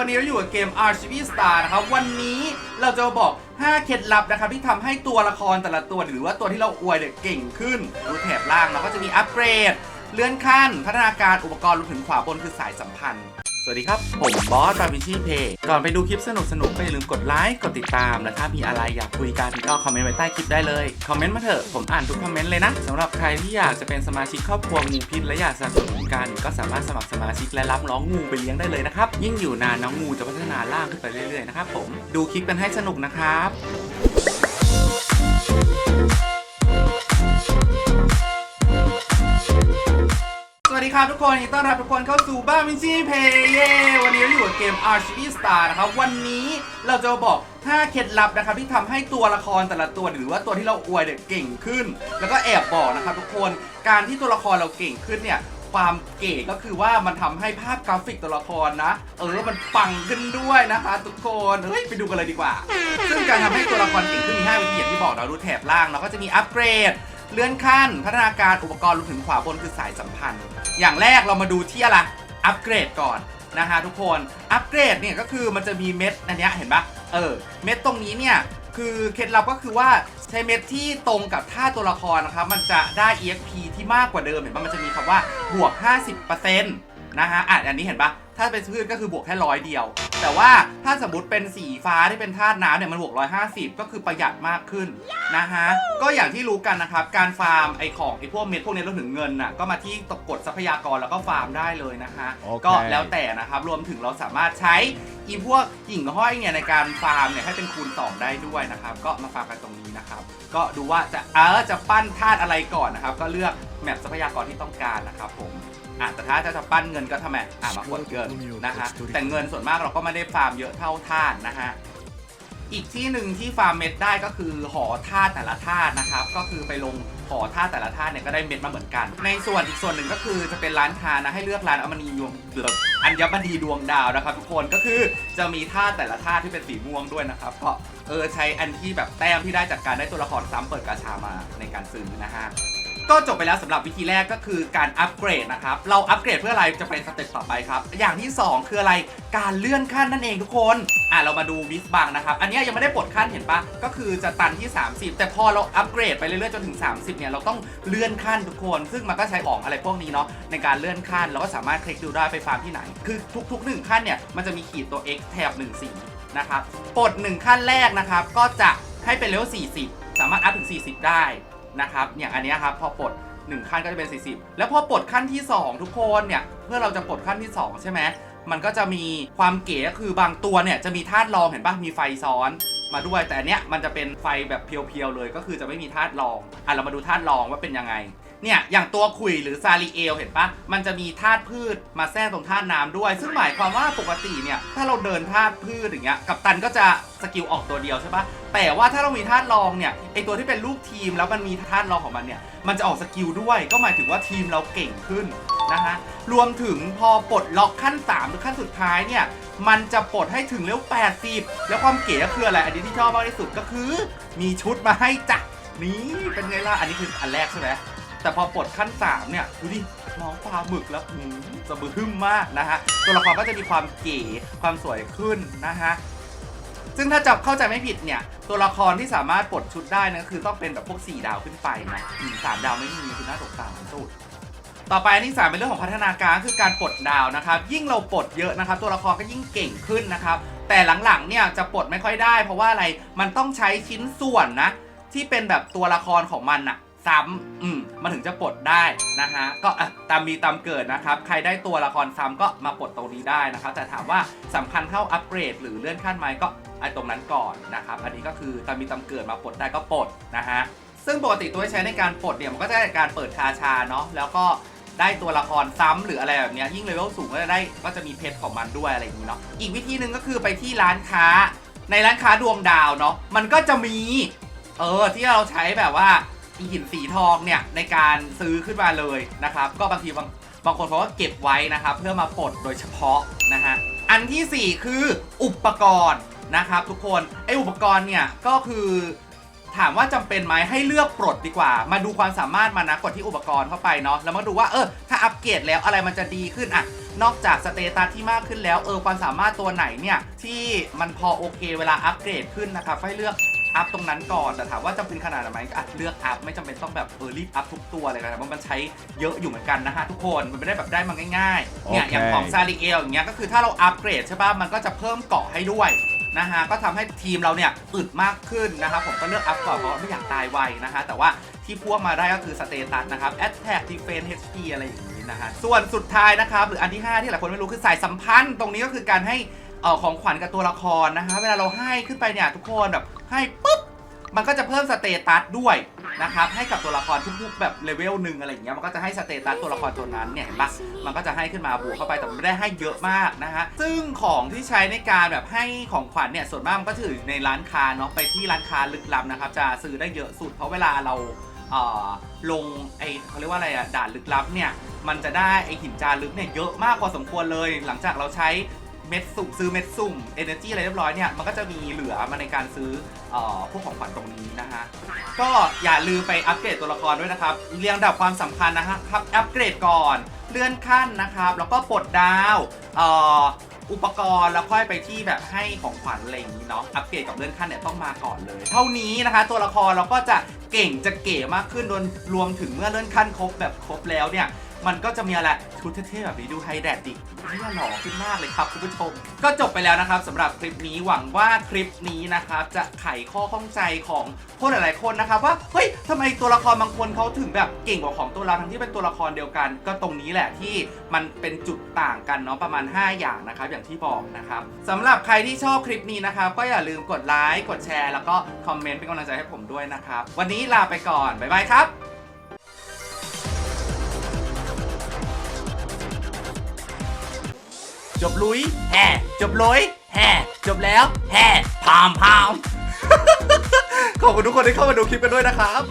วันนี้เราอยู่กับเกม RCB Star นะครับ วันนี้เราจะมาบอก 5 เคล็ดลับนะครับที่ทำให้ตัวละครแต่ละตัวหรือว่าตัวที่เราอวยเนี่ยเก่งขึ้น ดูแถบล่างเราก็จะมีอัปเกรด เลื่อนขั้น พัฒนาการอุปกรณ์รวมถึงขวาบนคือสายสัมพันธ์ สวัสดีครับ ผมบอสดาวินชีเพย์ก่อนไปดูคลิปสนุกๆก็อย่าลืมกดไลค์กดติดตามและถ้ามีอะไรอยากคุยกันก็คอมเมนต์ไว้ใต้คลิปได้เลย คอมเมนต์มาเถอะ ผมอ่านทุกคอมเมนต์เลยนะสำหรับใครที่อยากจะเป็นสมาชิกครอบครัวงูพิษและอยากสนับสนุนกันก็สามารถสมัครสมาชิกและรับน้องงูไปเลี้ยงได้เลยนะครับยิ่งอยู่นานน้องงูจะพัฒนาล่างขึ้นไปเรื่อยๆนะครับผมดูคลิปกันให้สนุกนะครับ วัสดีครับทุกคนยินดีต้อนรับทุกคนเข้าสู่บ้านวินชีเพย์เย่วันนี้เราอยู่กับเกม RCB Star นะครับ วันนี้เราจะมาบอก 5 เคล็ดลับนะครับที่ทำให้ตัวละครแต่ละตัวหรือว่าตัวที่เราอวยเนี่ยเก่งขึ้น แล้วก็แอบบอกนะครับทุกคน การที่ตัวละครเราเก่งขึ้นเนี่ย ความเก๋ก็คือว่ามันทำให้ภาพกราฟิกตัวละครนะ เออ มันปังขึ้นด้วยนะคะ ทุกคน เฮ้ย ไปดูกันเลยดีกว่า ซึ่งการทำให้ตัวละครเก่งขึ้นมี 5 วิธีอย่างที่บอกเราดูแถบล่างเราก็จะมีอัปเกรด เลื่อนขั้น พัฒนาการอุปกรณ์รวมถึงขวาบนคือสายสัมพันธ์ อย่างแรกเรามาดูที่อะไรอัปเกรดก่อนนะฮะทุกคนอัปเกรดเนี่ยก็คือมันจะมีเม็ดอันนี้เห็นปะเออเม็ดตรงนี้เนี่ยคือเคล็ดลับก็คือว่าใช้เม็ดที่ตรงกับท่าตัวละครนะครับมันจะได้ EXP ที่มากกว่าเดิมเห็นปะมันจะมีคำว่าบวก 50%นะฮะอะอันนี้เห็นปะถ้าเป็นพืชก็คือบวกแค่ร้อยเดียว แต่ว่าถ้าสมมติเป็นสีฟ้าที่เป็นธาตุน้ำเนี่ยมันบวก150 ก็คือประหยัดมากขึ้นนะฮะ ก็อย่างที่รู้กันนะครับ การฟาร์มไอของไอพวกเม็ดพวกนี้รวมถึงเงินน่ะก็มาที่ตกกดทรัพยากรแล้วก็ฟาร์มได้เลยนะคะโอเคก็แล้วแต่นะครับ รวมถึงเราสามารถใช้อีพวกกิ่งห้อยเนี่ยในการฟาร์มเนี่ยให้เป็นคูณ 2 ได้ด้วยนะครับ ก็มาฟาร์มกันตรงนี้นะครับ ก็ดูว่าจะเออจะปั้นธาตุอะไรก่อนนะครับ ก็เลือกแมปทรัพยากรที่ต้องการนะครับผม อะแต่ถ้าจะปั้นเงินก็ทำไมอะมากดเกินนะฮะแต่เงินส่วนมากเราก็ไม่ได้ฟาร์มเยอะเท่าธาตุนะฮะอีกที่หนึ่งที่ฟาร์มเม็ดได้ก็คือหอธาตุแต่ละธาตุนะครับ ก็คือไปลงหอธาตุแต่ละธาตุเนี่ยก็ได้เม็ดมาเหมือนกัน ในส่วนอีกส่วนหนึ่งก็คือจะเป็นร้านค้านะให้เลือกร้านอมณีดวงเดืออัญมณีดวงดาวนะครับ ทุกคนก็คือจะมีธาตุแต่ละธาตุที่เป็นสีม่วงด้วยนะครับก็เออใช้อันที่แบบแต้มที่ได้จากการได้ตัวละครซ้ำเปิดกาชามาในการซื้อนะฮะ ก็จบไปแล้วสำหรับวิธีแรกก็คือการอัปเกรดนะครับ เราอัปเกรดเพื่ออะไรจะไปสเต็ปต่อไปครับ อย่างที่ 2 คืออะไรการเลื่อนขั้นนั่นเองทุกคนอะเรามาดูวิสบังนะครับ อันนี้ยยังไม่ได้ปลดขั้นเห็นปะก็คือจะตันที่ 30 แต่พอเราอัปเกรดไปเรื่อยๆจนถึง 30เนี่ยเราต้องเลื่อนขั้นทุกคน ซึ่งมันก็ใช้ของอะไรพวกนี้เนาะในการเลื่อนขั้นเราก็สามารถคลิกดูได้ไปฟาร์มที่ไหน คือทุกๆ1ขั้นเนี่ยมันจะมีขีดตัว x แถบ1สีนะครับปลด1ขั้นแรกนะครับก็จะให้เป็นเลเวล40 สามารถอัพถึง 40 ได้ นะครับอย่างอันนี้ครับพอปลด1ขั้นก็จะเป็น 40 แล้วพอปลดขั้นที่ 2 ทุกคนเนี่ยเพื่อเราจะปลดขั้นที่ 2 ใช่ไหมมันก็จะมีความเก๋ก็คือบางตัวเนี่ยจะมีธาตุรองเห็นปะมีไฟซ้อนมาด้วยแต่อันเนี้ยมันจะเป็นไฟแบบเพียวๆเลย ก็คือจะไม่มีธาตุรองอะเรามาดูธาตุรองว่าเป็นยังไง เนี่ยอย่างตัวขุยหรือซาลีเอลเห็นปะมันจะมีธาตุพืชมาแทรกตรงธาตุน้ำด้วย ซึ่งหมายความว่าปกติเนี่ยถ้าเราเดินธาตุพืชอย่างเงี้ยกัปตันก็จะสกิลออกตัวเดียวใช่ปะแต่ว่าถ้าเรามีธาตุรองเนี่ยไอตัวที่เป็นลูกทีมแล้วมันมีธาตุรองของมันเนี่ยมันจะออกสกิลด้วย ก็หมายถึงว่าทีมเราเก่งขึ้นนะฮะรวมถึงพอปลดล็อกขั้น 3 หรือขั้นสุดท้ายเนี่ยมันจะปลดให้ถึงเลเวล80 แล้วความเก๋คืออะไร อันนี้ที่ชอบมากที่สุดก็คือ มีชุดมาให้จ้ะนี่เป็นไงล่ะ อันนี้คืออันแรกใช่ไหม แต่พอปลดขั้น 3 เนี่ย ดูดิน้องปลาหมึกแล้วหืมจะบือหึ่มมากนะฮะ ตัวละครก็จะมีความเก๋ความสวยขึ้นนะฮะซึ่งถ้าจับเข้าใจไม่ผิดเนี่ย ตัวละครที่สามารถปลดชุดได้นะคือต้องเป็นแบบพวก 4 ดาวขึ้นไปนะอืมสามดาวไม่มีคือน่าสงสาสุดต่อไปอันที่สามเป็นเรื่องของพัฒนาการคือการปลดดาวนะครับ ยิ่งเราปลดเยอะนะครับ ตัวละครก็ยิ่งเก่งขึ้นนะครับ แต่หลังๆเนี่ยจะปลดไม่ค่อยได้ เพราะว่าอะไรมันต้องใช้ชิ้นส่วนนะ ที่เป็นแบบตัวละครของมันอะ ซ้ำอืมมันถึงจะปลดได้นะฮะก็อะตามมีตามเกิดนะครับใครได้ตัวละครซ้ำก็มาปลดตรงนี้ได้นะครับแต่ถามว่าสำคัญเท่าอัปเกรด หรือเลื่อนขั้นไหมก็ไอตรงนั้นก่อนนะครับอันนี้ก็คือตามมีตามเกิดมาปลดได้ก็ปลดนะฮะซึ่งปกติตัวที่ใช้ในการปลดเนี่ยมันก็จะได้การเปิดคาชาเนาะแล้วก็ได้ตัวละครซ้ำหรืออะไรแบบเนี้ยยิ่งเลเวลสูงก็จะได้ก็จะมีเพชรของมันด้วยอะไรอย่างนี้เนาะอีกวิธีหนึ่งก็คือไปที่ร้านค้า ในร้านค้าดวงดาวเนาะมันก็จะมี เออที่เราใช้แบบว่า อีหินสีทองเนี่ยในการซื้อขึ้นมาเลยนะครับ ก็บางทีบางบางคนเขาก็เก็บไว้นะครับ เพื่อมาปลดโดยเฉพาะนะฮะอันทีสี่4 คืออุปกรณ์นะครับ ทุกคนไออุปกรณ์เนี่ยก็คือถามว่าจำเป็นไหมให้เลือกปลดดีกว่า มาดูความสามารถมานะกดที่อุปกรณ์เข้าไปเนาะแล้วมาดูว่าเออถ้าอัปเกรดแล้วอะไรมันจะดีขึ้นอะนอกจากสเตตัสที่มากขึ้นแล้วเออความสามารถตัวไหนเนี่ยที่มันพอโอเคเวลาอัปเกรดขึ้นนะครับให้เลือก อัพตรงนั้นก่อนแต่ถามว่าจำเป็นขนาดไหนก็อะเลือกอัพไม่จำเป็นต้องแบบเออรีบอัพทุกตัวเลยนะครับเพราะมันใช้เยอะอยู่เหมือนกันนะฮะทุกคนมันไม่ได้แบบได้มาง่ายๆเนี่ยอย่างของซาริเอลอย่างเงี้ยก็คือถ้าเราอัปเกรดใช่ป่ะมันก็จะเพิ่มเกาะให้ด้วยนะฮะก็ทำให้ทีมเราเนี่ยอึดมากขึ้นนะครับผมก็เลือกอัพก่อนเพราะว่าไม่อยากตายไวนะฮะแต่ว่าที่พ่วงมาได้ก็คือสเตตัสนะครับ Attack Defense HP อะไรอย่างนี้นะฮะส่วนสุดท้ายนะครับหรืออันที่ 5 ที่หลายคนไม่รู้คือสายสัมพันธ์ ตรงนี้ก็คือการให้เอ่อของขวัญกับตัวละครนะฮะเวลาเราให้ขึ้นไปเนี่ยทุกคนแบบ ให้ปุ๊บมันก็จะเพิ่มสเตตัสด้วยนะครับให้กับตัวละครทุกๆแบบเลเวลหนึ่งอะไรอย่างเงี้ยมันก็จะให้สเตตัสตัวละครตัวนั้นเนี่ยเห็นปะมันก็จะให้ขึ้นมาบวกเข้าไปแต่ไม่ได้ให้เยอะมากนะฮะซึ่งของที่ใช้ในการแบบให้ของขวัญเนี่ยส่วนมากมันก็จะอยู่ในร้านค้าเนาะไปที่ร้านค้าลึกลับนะครับจะซื้อได้เยอะสุดเพราะเวลาเราเอ่อลงไอเขาเรียกว่าอะไรอะด่านลึกลับเนี่ยมันจะได้ไอหินจารึกเนี่ยเยอะมากพอสมควรเลย หลังจากเราใช้ เม็ดสุ่มซื้อเม็ดสุ่ม Energy อะไรเรียบร้อยเนี่ย มันก็จะมีเหลือมาในการซื้อเอ่อพวกของขวัญตรงนี้นะฮะ ก็อย่าลืมไปอัปเกรดตัวละครด้วยนะครับ เรียงลำดับความสำคัญนะฮะครับ อัปเกรดก่อน เลื่อนขั้นนะครับ แล้วก็ปลดดาวเอ่ออุปกรณ์แล้วค่อยไปที่แบบให้ของขวัญอะไรอย่างนี้เนาะอัปเกรดกับเลื่อนขั้นเนี่ยต้องมาก่อนเลย เท่านี้นะคะ ตัวละครเราก็จะเก่งจะเก๋มากขึ้นรวมรวมถึงเมื่อเลื่อนขั้นครบแบบครบแล้วเนี่ย มันก็จะมีอะไรชุดเท่ๆแบบนี้ดูไฮแดดดินี่หล่อขึ้นมากเลยครับคุณผู้ชม ก็จบไปแล้วนะครับสำหรับคลิปนี้หวังว่าคลิปนี้นะครับจะไขข้อข้องใจของคนหลายๆคนนะครับว่าเฮ้ยทำไมตัวละครบางคนเขาถึงแบบเก่งกว่าของตัวเราทั้งที่เป็นตัวละครเดียวกัน ก็ตรงนี้แหละที่มันเป็นจุดต่างกันเนาะประมาณ 5 อย่างนะครับอย่างที่บอกนะครับสำหรับใครที่ชอบคลิปนี้นะครับก็อย่าลืมกดไลค์กดแชร์ แล้วก็คอมเมนต์เป็นกำลังใจให้ผมด้วยนะครับวันนี้ลาไปก่อนบ๊ายบายครับ จบลุยแห่จบลุยแห่จบแล้วแห่พามพามขอบคุณทุกคนที่เข้ามาดูคลิปกันด้วยนะครับ